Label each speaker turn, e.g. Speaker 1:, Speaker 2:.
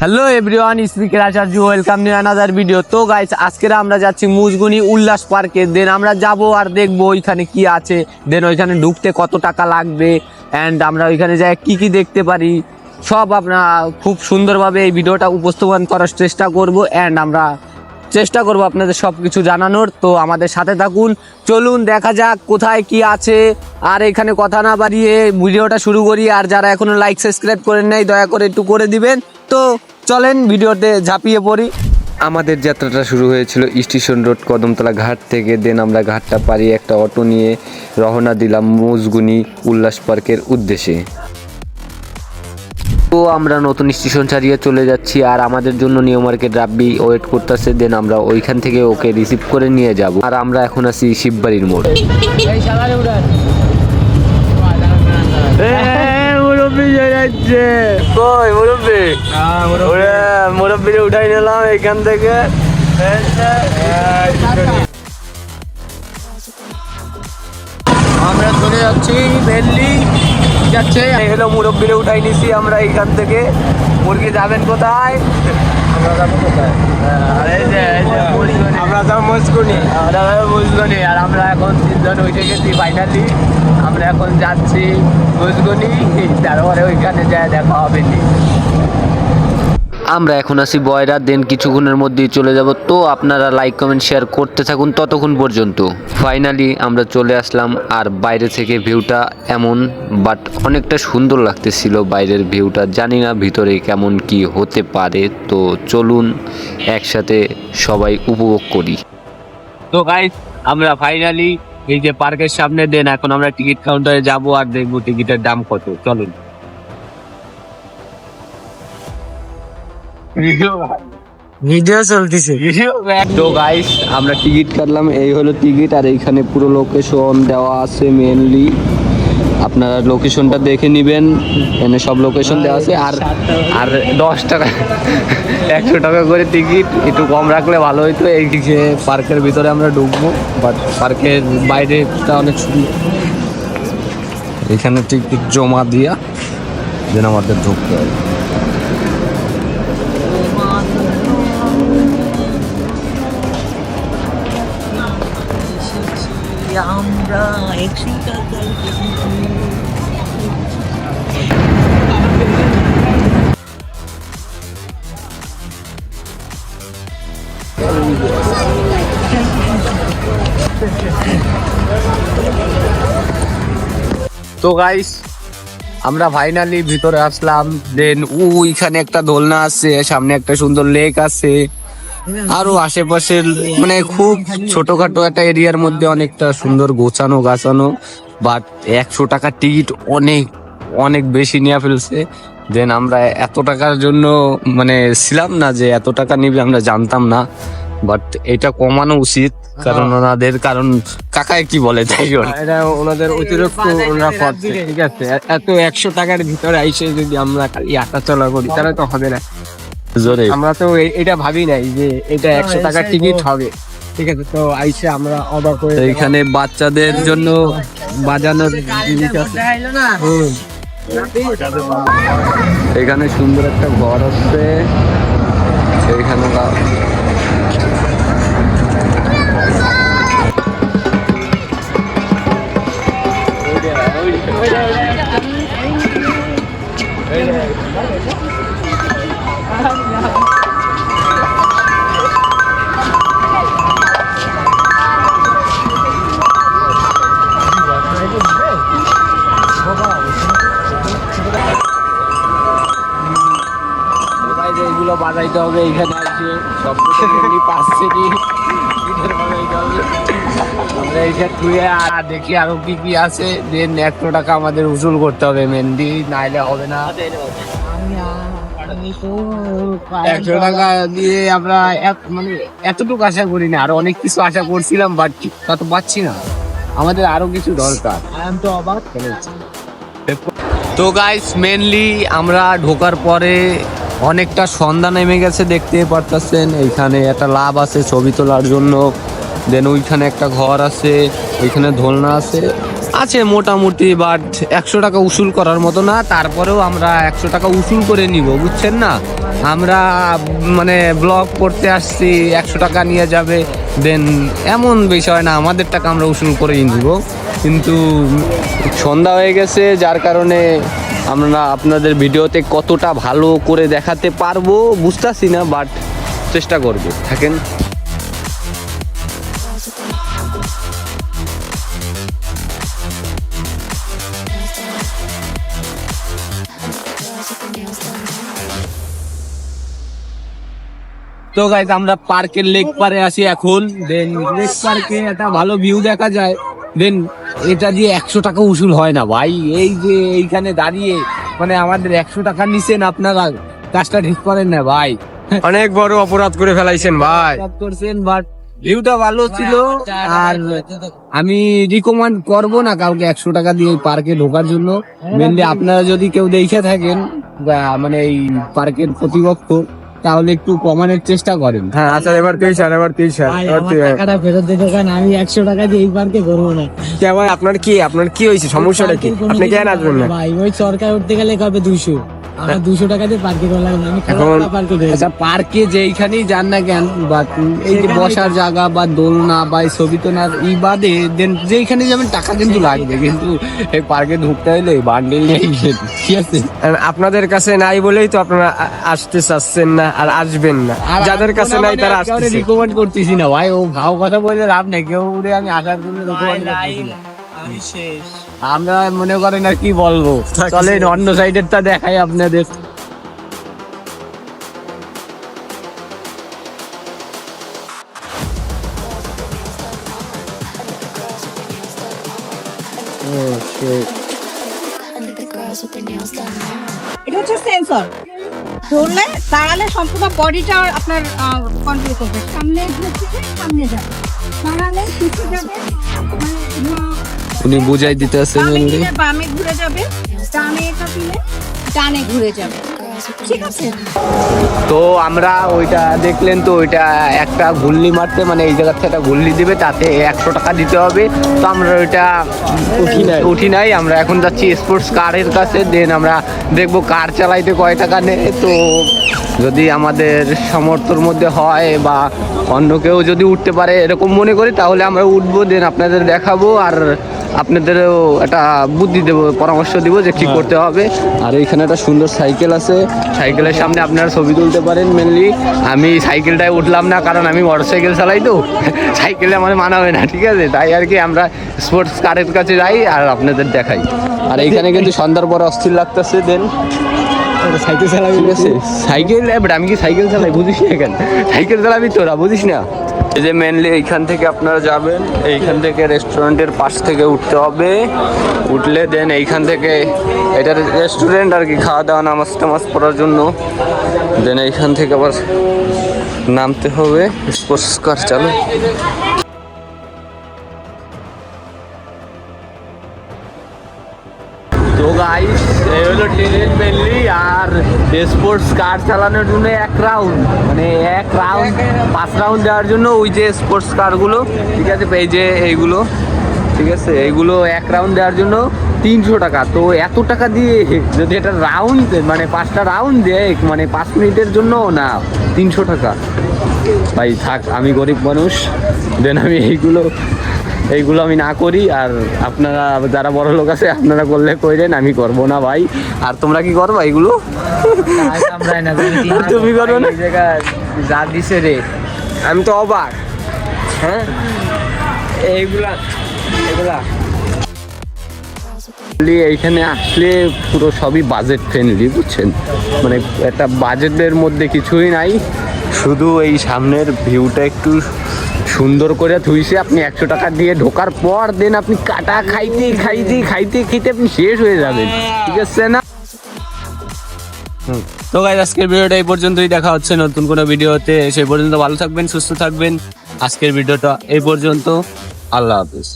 Speaker 1: Hello everyone speaker Acharya welcome new another video তো guys আজকে আমরা যাচ্ছি মুজগুনি উল্লাস পার্কে দেন আমরা যাব আর দেখব ওইখানে কি আছে দেন ওইখানে ঢুকতে কত টাকা লাগবে অ্যান্ড আমরা ওইখানে যাই কি কি দেখতে পারি, সব আপনার খুব সুন্দরভাবে এই ভিডিওটা উপস্থাপন করার চেষ্টা করব অ্যান্ড আমরা চেষ্টা করব আপনাদের সব কিছু জানানোর, তো আমাদের সাথে থাকুন। চলুন, দেখা যাক কোথায় কি আছে। আর এখানে কথা না বাড়িয়ে ভিডিওটা শুরু করি। আর যারা এখনও লাইক সাবস্ক্রাইব করেন নাই, দয়া করে একটু করে দিবেন। তো চলেন, ভিডিওতে ঝাঁপিয়ে পড়ি।
Speaker 2: আমাদের যাত্রাটা শুরু হয়েছিল স্টেশন রোড কদমতলা ঘাট থেকে। দেন আমরা ঘাটটা পাড়িয়ে একটা অটো নিয়ে রওনা দিলাম মুজগুনি উল্লাস পার্কের উদ্দেশ্যে। তো আমরা নতুন স্টেশন ছাড়িয়ে চলে যাচ্ছি আর আমাদের জন্য নিউ মার্কেট রাব্বি ওয়েট করতেছে দেন আমরা ওইখান থেকে ওকে রিসিভ করে নিয়ে যাব। আর আমরা এখন আছি শিববাড়ির মোড়।
Speaker 1: মুরব্বীরে উঠাই নিলাম এখান থেকে। আমরা চলে যাচ্ছি যাচ্ছে। হলো মুরব্বীরে উঠাই নিছি আমরা এখান থেকে। মুরগি যাবেন কোথায়? আমরা যাব আমরা যাব মজগুনি আর আমরা এখন তিনজন উঠে গেছি ফাইনালি আমরা এখন যাচ্ছি মজগুনি। তারপরে ওইখানে যায় দেখা হবে নি।
Speaker 2: আমরা এখন আছি বয়রা, দেন কিছুক্ষণের মধ্যেই চলে যাব। তো আপনারা লাইক কমেন্ট শেয়ার করতে থাকুন ততক্ষণ পর্যন্ত। ফাইনালি আমরা চলে আসলাম আর বাইরে থেকে ভিউটা এমন বাট অনেকটা সুন্দর লাগতেছিল বাইরের ভিউটা। জানি না ভিতরে কেমন কি হতে পারে, তো চলুন একসাথে সবাই উপভোগ করি।
Speaker 1: তো গাইস আমরা ফাইনালি এই যে পার্কের সামনে দেন এখন আমরা টিকিট কাউন্টারে যাব আর দেখব টিকিটের দাম কত। চলুন।
Speaker 3: ভিডিও চলতেছে।
Speaker 2: তো গাইস আমরা টিকিট কাটলাম এই হলো টিকিট আর এইখানে পুরো লোকেশন দেওয়া আছে মেনলি আপনারা লোকেশনটা দেখে নেবেন এখানে সব লোকেশন দেওয়া আছে আর আর দশ টাকা একশো টাকা করে টিকিট একটু কম রাখলে ভালো হতো এই
Speaker 1: যে পার্কের ভিতরে আমরা ঢুকবো বাট পার্কের বাইরেটা অনেক সুন্দর। এখানে টিকিট জমা দিয়া যেন আমাদের ঢুকতে হবে তো গাইস আমরা ফাইনালি ভিতরে আসলাম। দেন ওইখানে একটা দোলনা আছে, সামনে একটা সুন্দর লেক আছে। আরও আশেপাশের মানে খুব ছোটখাটো একটা এরিয়ার মধ্যে অনেকটা সুন্দর গোছানো গাছানো বাট একশো টাকার টিকিট অনেক অনেক বেশি নিয়ে ফেলছে। দেন আমরা এত টাকার জন্য মানে ছিলাম না যে এত টাকা নিবে আমরা জানতাম না। বাট এটা কমানো উচিত কারণ ওনাদের কারণ কাকায় কি বলে তাই জন্য।
Speaker 3: এটা ওনাদের অতিরিক্ত ওনারা করছে ঠিক আছে। এত একশো টাকার ভিতরে আইসে যদি আমরা খালি আটা চলা করি তাহলে তো হবে না। আমরা তো এটা ভাবি নাই যে এটা একশো টাকার টিকিট হবে। ঠিক আছে তো আইসে আমরা অবাক হয়ে
Speaker 1: এখানে বাচ্চাদের জন্য বাজানোর জিনিস আছে।
Speaker 3: হুম।
Speaker 1: এখানে সুন্দর একটা ঘর আছে। এখানে বাজাইতে হবে, এখানে আছে। সব কিছু পাচ্ছে হবে। আমরা ধুয়ে আর দেখি আরও কি কি আছে। একশো টাকা আমাদের উসুল করতে হবে মেহেন্দি, নাইলে হবে না। একশো টাকা দিয়ে আমরা এক- মানে এতটুকু আশা করি না। আরও অনেক কিছু আশা করছিলাম বাট তা তো পাচ্ছি না। আমাদের আরও কিছু দরকার।
Speaker 3: তো
Speaker 1: গাইস মেনলি আমরা ঢোকার পরে অনেকটা সন্ধ্যা নেমে গেছে দেখতে পারতেছেন। এইখানে একটা লাভ আছে ছবি তোলার জন্য। দেন ওইখানে একটা ঘর আছে, ওইখানে দোলনা আছে। আছে মোটামুটি বাট একশো টাকা উসুল করার মতো না। তারপরেও আমরা একশো টাকা উসুল করে নিব, বুঝছেন না? আমরা মানে ব্লগ করতে আসছি, একশো টাকা নিয়ে যাবে। দেন এমন বিষয় না, আমাদের টাকা আমরা উসুল করেই নিব। কিন্তু সন্ধ্যা হয়ে গেছে, যার কারণে আমরা আপনাদের ভিডিওতে কতটা ভালো করে দেখাতে পারব বুঝতেছি না বাট চেষ্টা করব। থাকেন? তো গাইজ আমরা পার্কের লেক পারে আসি এখন। দেন লেক পার্কে একটা ভালো ভিউ দেখা যায়। দেন এটা দিয়ে একশো টাকা উসুল হয় না ভাই। এই যে এইখানে দাঁড়িয়ে মানে আমাদের একশো টাকা নিছেন আপনারা কাজটা ঠিক করেন না ভাই।
Speaker 3: অনেক বড় অপরাধ করে ফেলাইছেন ভাই।
Speaker 1: করছেন বাট ভিউটা ভালো ছিল আর আমি রিকমেন্ড করব না কাউকে একশো টাকা দিয়ে পার্কে ঢোকার জন্য। মেনলি আপনারা যদি কেউ দেখে থাকেন মানে এই পার্কের প্রতিপক্ষ তাহলে একটু কমানোর চেষ্টা করেন।
Speaker 3: হ্যাঁ আচ্ছা এবার তুই স্যার এবার তুই স্যার এবার
Speaker 4: আমার টাকাটা ফেরত দিতে কারণ আমি একশো টাকা দিয়ে এই পার্কে করব না।
Speaker 3: কে ভাই আপনার কি আপনার কি হয়েছে? সমস্যাটা কি? আপনি কেন আসবেন না
Speaker 4: ভাই ওই সরকার উঠতে গেলে কবে দুশো
Speaker 1: আচ্ছা পার্কে যেইখানেই যান না কেন বা এই যে বসার জায়গা বা দোলনা বা এই ছবি তোলার এই বাদে দেন যেইখানে যাবেন টাকা কিন্তু লাগবে কিন্তু এই পার্কে ঢুকতে হলে বান্ডিল নিয়ে ঠিক আছে?
Speaker 3: আপনাদের কাছে নাই বলেই তো আপনারা আসতে চাচ্ছেন না আর আসবেন না।
Speaker 1: আর
Speaker 3: যাদের কাছে নাই
Speaker 1: মানে
Speaker 3: তারা
Speaker 1: আসতে কাউরে
Speaker 3: আসতেছে
Speaker 1: রিকমেন্ড করতেছি না। ভাই ও ভাও কথা বলে লাভ নেই কেউ উড়ে আমি আসার জন্য রিকমেন্ড করতেছি না। আমরা মনে করেন আর কি বলব? চলেন অন্য সাইডের টা দেখাই আপনাদের।
Speaker 5: এটা হচ্ছে সেন্সর ধরলে দাঁড়ালে সম্পূর্ণ বডিটা আপনার কন্ট্রোল করবে। সামনে সামনে যাবে। দাঁড়ালে পিছিয়ে যাবে মানে,
Speaker 1: উনি বুঝাই দিতে আসেন
Speaker 5: বামে ঘুরে যাবে ডানে এটা দিলে ডানে ঘুরে যাবে। ঠিক আছে।
Speaker 1: তো আমরা ওইটা দেখলেন তো ওইটা একটা গুল্লি মারতে মানে এই জায়গা থেকে একটা গুল্লি দিবে তাতে একশো টাকা দিতে হবে। তো আমরা ওইটা উঠি নাই। উঠি নাই। আমরা এখন যাচ্ছি স্পোর্টস কারের কাছে দেন আমরা দেখব কার চালাইতে কয় টাকা নেয়। তো যদি আমাদের সামর্থ্যর মধ্যে হয় বা অন্য কেউ যদি উঠতে পারে এরকম মনে করি তাহলে আমরা উঠবো দেন আপনাদের দেখাবো আর আপনাদেরও একটা বুদ্ধি দেবো পরামর্শ দিব যে কি করতে হবে। আর এইখানে একটা সুন্দর সাইকেল আছে। সাইকেলের সামনে আপনারা ছবি তুলতে পারেন মেনলি আমি সাইকেলটায় উঠলাম না, কারণ আমি মোটর সাইকেল চালাই তো। সাইকেলে আমার মানাবে না, ঠিক আছে? তাই আর কি আমরা স্পোর্টস কারের কাছে যাই আর আপনাদের দেখাই। আর এইখানে কিন্তু সন্ধ্যার পরে অস্থির লাগতেছে দেন সাইকেল চালাবি ঠিক আছে। সাইকেল এবার আমি কি সাইকেল চালাই? বুঝিস না কেন? সাইকেল চালাবি তোরা বুঝিস না? এই যে মেনলি এইখান থেকে আপনারা যাবেন এইখান থেকে রেস্টুরেন্টের পাশ থেকে উঠতে হবে। উঠলে দেন এইখান থেকে এটা রেস্টুরেন্ট আর কি খাওয়া দাওয়া নামাজ টামাজ পড়ার জন্য। দেন এইখান থেকে আবার নামতে হবে। স্পোর্টস কার চালু। তো গাইস এই হলো ট্রেনের মেনলি আর স্পোর্টস কার চালানোর জন্য এক রাউন্ড মানে এক রাউন্ড পাঁচ রাউন্ড দেওয়ার জন্য ওই যে স্পোর্টস কারগুলো ঠিক আছে? এই যে এইগুলো, ঠিক আছে? এইগুলো এক রাউন্ড দেওয়ার জন্য তিনশো টাকা। তো এত টাকা দিয়ে যদি এটা রাউন্ড মানে পাঁচটা রাউন্ড দেয় মানে পাঁচ মিনিটের জন্য না, তিনশো টাকা। ভাই থাক, আমি গরিব মানুষ দেন আমি এইগুলো এইগুলো আমি না করি আর আপনারা যারা বড় লোক আছে আপনারা করলে কইলেন আমি করব না ভাই। আর তোমরা কি করবা এগুলো? তুমি করো না?
Speaker 3: যা দিছে রে। আমি তো অবাক। হ্যাঁ? এইগুলা এগুলা
Speaker 1: এইখানে আসলে পুরো সবই বাজেট ফ্রেন্ডলি বুঝছেন? মানে একটা বাজেটের মধ্যে কিছুই নাই। শুধু এই সামনের ভিউটা একটু সুন্দর করে ধুইছে, আপনি একশো টাকা দিয়ে ঢোকার পর দেন আপনি কাটা, খাইতে খাইতে খাইতে, খেতে আপনি শেষ হয়ে যাবেন। ঠিক আছে না? তো গাইজ আজকের ভিডিওটা এই পর্যন্তই, দেখা হচ্ছে নতুন কোনো ভিডিওতে। সেই পর্যন্ত ভালো থাকবেন, সুস্থ থাকবেন। আজকের ভিডিওটা এই পর্যন্ত। আল্লাহ হাফিজ।